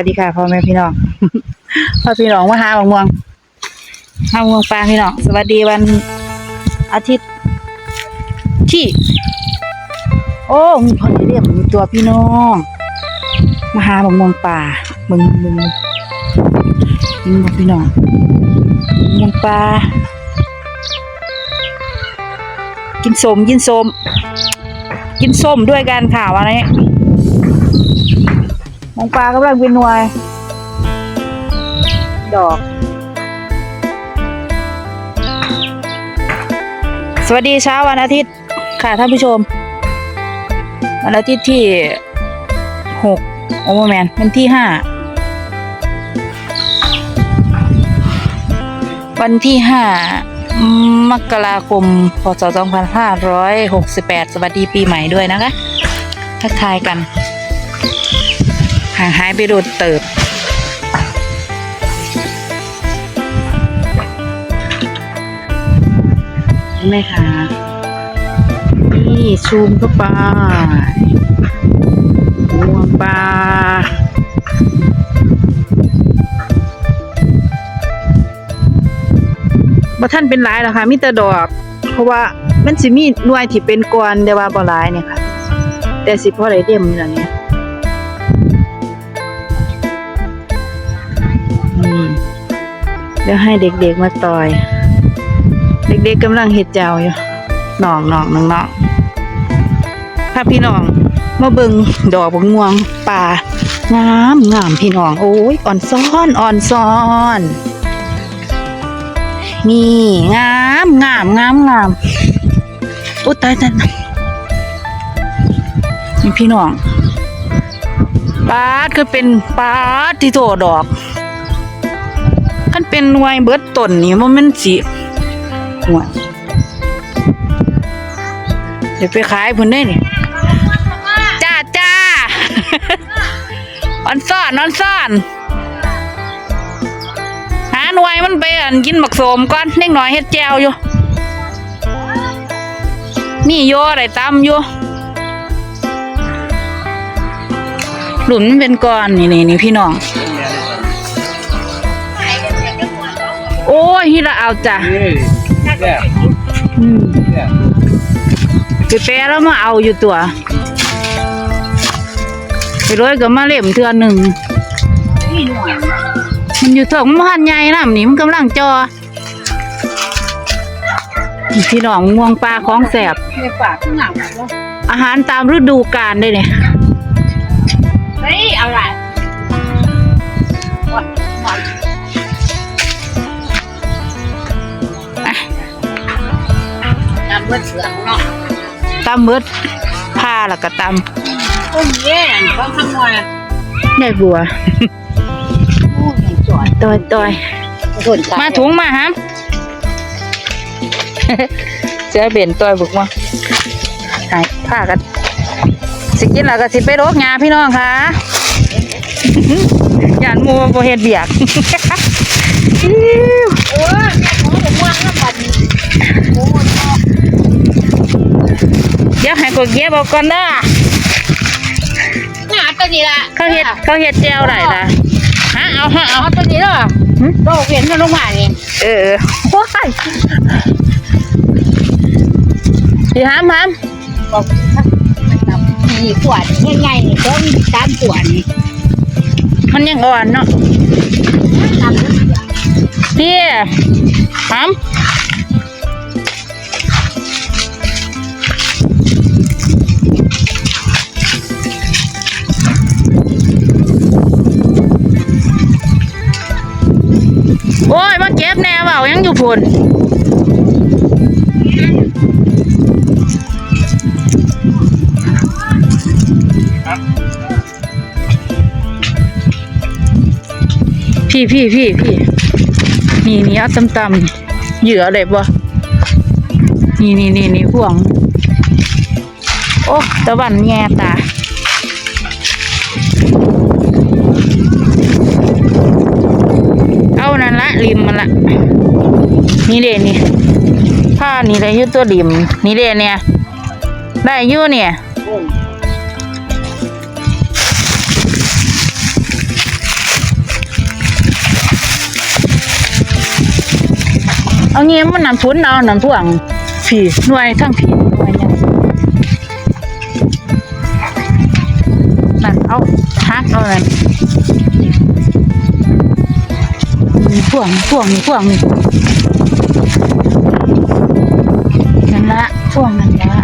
วัสดีค่ะพ่อแม่พี่น้องพ่อพี่น้องมาหาบางมวงหาบางม่วงปลาพี่น้องสวัสดีวันอาทิตย์ที่ โอ้มีพอดีเรียมมีตัวพี่น้องมาหาบางมวงป่ามึงมึงมึงมึงบอกพี่น้องม่วงปลากินสมกินสมกินส้มด้วยกันค่ะวันนี้ มองปลากำลังเป็นหน่วย ดอก สวัสดีเช้าวันอาทิตย์ค่ะท่านผู้ชม วันอาทิตย์ที่หกโอเวอร์แมนเป็นที่ห้าวันที่ห้ามกราคม พศ 2568 สวัสดีปีใหม่ด้วยนะคะ ทักทายกัน ห่างหายไปโดนเติบแม่ค่ะนี่ซูมเข้าไปห่วงปลาบ่ท่านเป็นหลายหรอกค่ะมีแต่ดอก เพราะว่ามันสิมีหน่วยที่เป็นกวนแต่ว่าบ่หลายเนี่ยค่ะ แต่สิพอได้เต็มนี่ล่ะเนี่ย ดี๋ยวให้เด็กๆมาต่อย เด็กๆกำลังเห็ดเจ้าอยู่น้องน้องน้องน้องถ้าพี่น้องมาเบิงดอกบักม่วงป่างามงามพี่น้องโอ้ยอ่อนซ้อนอ่อนซ้อนนี่งามงามงามงามอุ้ยตายตายตายนี่พี่น้องปาดคือเป็นปาดที่โตดอกันเป็นหน่วยเบิดต้นนี่มันมันสิหน่วยเดี๋ยวไปขายพิ่นได้นี่จ้าจ้าออนซ่อนออนซ่อน หาหน่วยมันไปอันกินบักโสมก่อนเล็กน้อยเฮ็ดแจวอยู่นี่โยได้ตำอยู่หลุมมันเป็นก้อนนี่นี่นี่พี่น้อง โอ้ยที่เราเอาจ้ะเนี่ยอืมเนี่ยไปแปรแล้วมาเอาอยู่ตัวไปร้อยก็มาเล่มเทือหนึ่งมันอยู่เถิงมันหันใหญ่นะนี่มันกำลังจอพี่น้องม่วงปลาของแสบ ในปากข้างหลังว่าอาหารตามฤดูกาลได้เนี่ย ตามมืดผ้าแล้วก็ตามต้มแย่ก็ขโมยได้บัวโอ้ยจอดต่อยต่อยส่วนมาถุงมาฮะเจ้าเบนต่อยบุกมาหายผ้ากันสิกินแล้วก็สิไปรกงาพี่น้องค่ะยานหมูบ่เฮ็ดเบียกอิ๊วเออแม่ของผมว่างน้ำบัดนี้โอ้ย เดี๋ยวให้กดเก็บเอาก่อนเด้อหาตัวนี้ละเขาเฮ็ดเขาเฮ็ดแจวได้ล่ะฮะเอาฮะเอาเอาตัวนี้เหรอหึโลกเห็นมันลงมาเนี่ยเออว้ายสิหามหามบอกนี่ขวดง่ายๆนี่ต้นตามขวดนี่มันยังอ่อนเนาะตามเรื่องพี่หาม นพี่พี่พี่พี่นี่นี่อาตำตำๆเหยื่ออะไรบ่นี่นี่นี่นี่ห่วง โอ้ตะวันแง่ตาเอานั่นละริมมันละ นี่เลยนี่ผ้านี่เลยยืดตัวริม นี่เลยเนี่ย ได้ยืดเนี่ยเอาเงี้ยมันนำทุนเอานำท่วงผีหน่วยทั้งผีน่วยเนี่ยนั่นเอาฮักเอาเลยท่วงท่วงท่วง นี่นั่นละพ่วงนั่นละ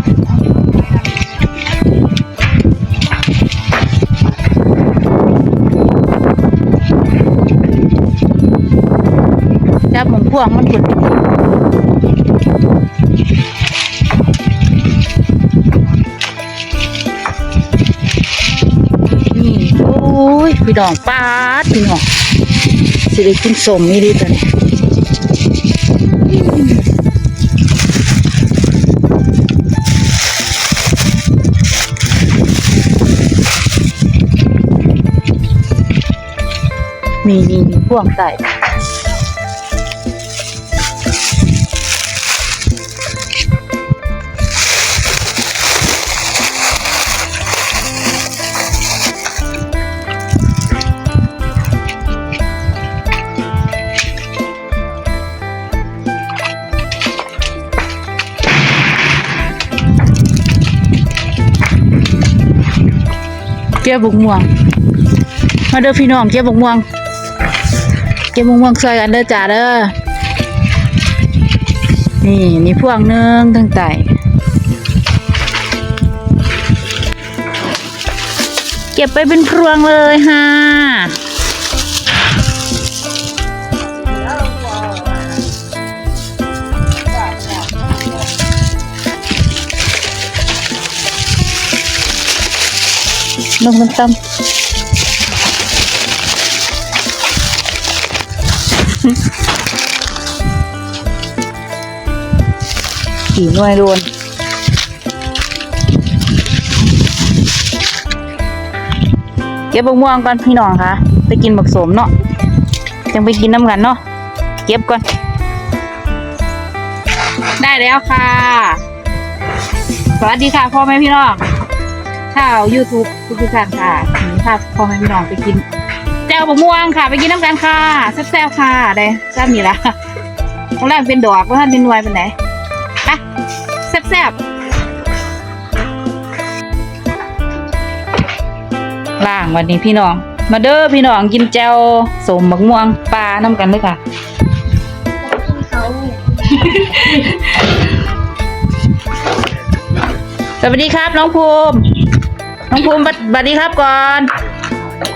จับหมงพ่วงมันกุดนี่โอ้ยพี่ดองป้าดพี่น้องสิได้กินสมนี่ดีตัวนี้ นี่มีพ่วงใส่ เก็บบุกม่วง มาเด้อพี่น้องเก็บบุกม่วง เก็บบุกม่วงซอยกันเด้อจ้าเด้อ นี่นี่พวงหนึงตั้งใจเก็บไปเป็นพวงเลยฮะ ลงตำขี่น่วยรวนเก็บบักม่วงก่อนพี่น้องค่ะ ไปกินบักสมเนาะยังไปกินน้ำกันเนาะเก็บก่อน ได้แล้วค่ะ สวัสดีค่ะพ่อแม่พี่น้องชาว YouTube ทุกๆท่านค่ะนี่ค่ะพ่อแม่พี่น้องไปกินแจ่วบะม่วงค่ะ ไปกินน้ำกันค่ะแซ่บๆค่ะได้แซ่บมีละตอนแรกเป็นดอกว่าท่านเป็นนวยเป็นไหนไปแซ่บๆล่างวันนี้พี่น้อง มาเด้อพี่น้องกินแจ่วสมบักม่วงปลาน้ำกันเลยค่ะสวัสดีครับน้องภูมิ น้องภูมิบัดบัดดีครับก่อน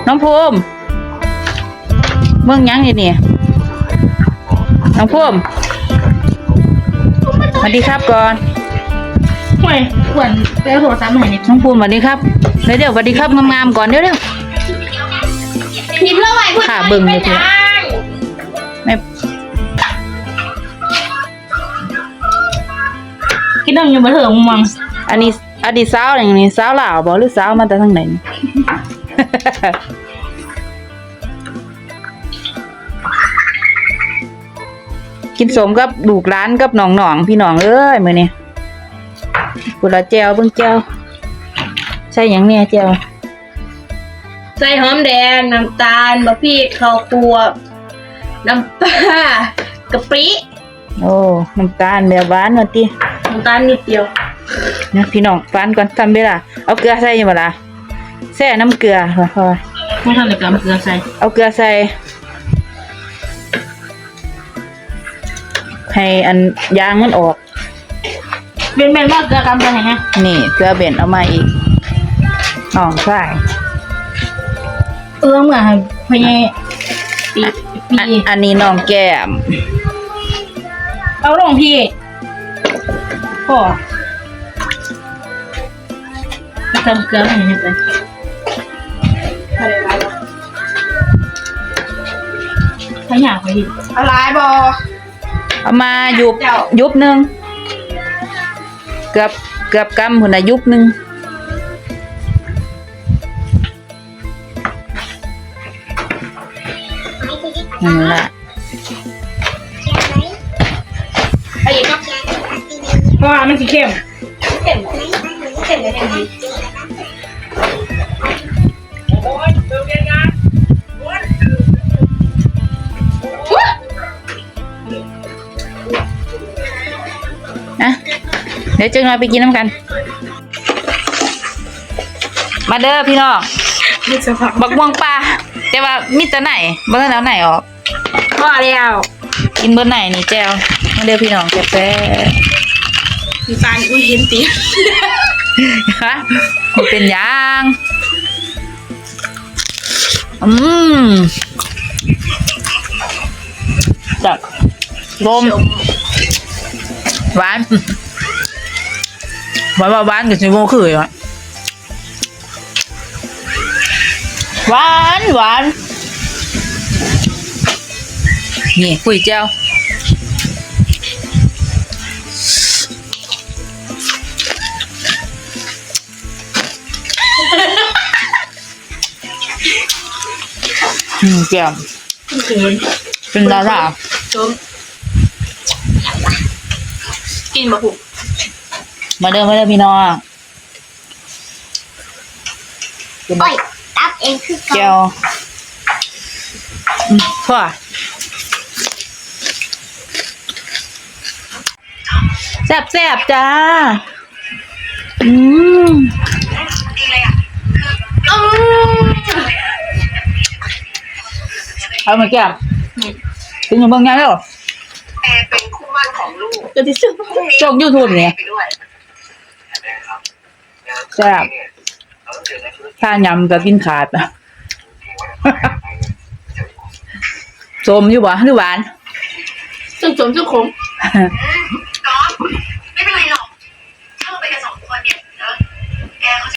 น้องภูมิเมืองหยังนี่นี่น้องภูมิสวัสดีครับก่อนห่วยขวนไปโทรศัพท์หน่อยนี่น้องภูมิสวัสดีครับเดี๋ยวเดี๋ยวสวัสดีครับงามๆก่อนเดี๋ยวเดี๋ยวพิมพ์แล้วไว้พูดค่ะเบิ่งเลยเถอะไม่กินน้ำอยู่บนเถิงมังอันนี้ อดีตสาวอย่างนี้สาวลาวบอกหรือสาวมาแต่ทางไหน กินสมกับลูกร้านกับน้องๆพี่น้องเอ้ยมื้อนี้กุละแจวเบิ่งแจวใช่หยังเนี่ยแจวใส่หอมแดง น้ำตาลบะพริกข้าวคั่วน้ำปลากะปิโอ้ น้ำตาลแบบหวานว่าติน้ำตาลนิดเดียว นะพี่น้องฟันก่อนทำเวลาเอาเกลือใส่อยู่บ่ล่ะแซ่น้ำเกลือพอไม่ทำเลยกำเกลือใส่ เอาเกลือใส่ ให้อันยางมันออกเป็นเป็นว่าเกลือกำใส่ไงนี่เกลือเบ็นเอามาอีกอ๋อใช่เออเหมือนพญปีปีอันอันนี้น้องแก้ม เอาลงพี่พ่อ ทำเกลือให้ยังไงไปถ้าอยากไปดิอะไรบอเอามายุบเจ้ายุบหนึ่งเกือบเกือบกำหุ่นนะยุบหนึ่งนั่นแหละไอ้ก็เพราะว่ามันสีเข้ม เข้มเข้มเลย ดีเดี๋ยวจึงมาไปกินน้ำกัน มาเด้อพี่น้องนี่จะผักบักม่วงปลาแต่ว่ามีแต่ไหนเบิ่งแล้วไหนออกพอแล้วกินเบิ่ไหนนี่แจวมาเด้อพี่น้องแซ่บมีปานอุ้ยเห็นตีๆฮะมันเป็นหยังอืมจับ ลมหวานหวานหวานกับซิโมคืออยู่อะหวานหวาน นี่คุยเจ้า อืมแก้มเขินเป็นดาราจมกินบะหุกมาเด้อมาเด้อพี่น้องเป็นโอ้ยตับเองคือแก้วอืมพ่อแซ่บแซ่บจ้า อืมอ้าวเอามาแก้มเป็นยังเบิ่งไงแล้ว แอร์เป็นคู่หมั่นของ ลูกจะที่สุดช่องยูทูบเนี่ยไปด้วยแซ่บถ้ายำก็กินขาดอะสมอยู่บ่หรือหวานจนจมจนขมก๊อฟไม่เป็นไรหรอกถ้าเราไปกันสองคนเนี่ยเนอะแอร์เขาจะ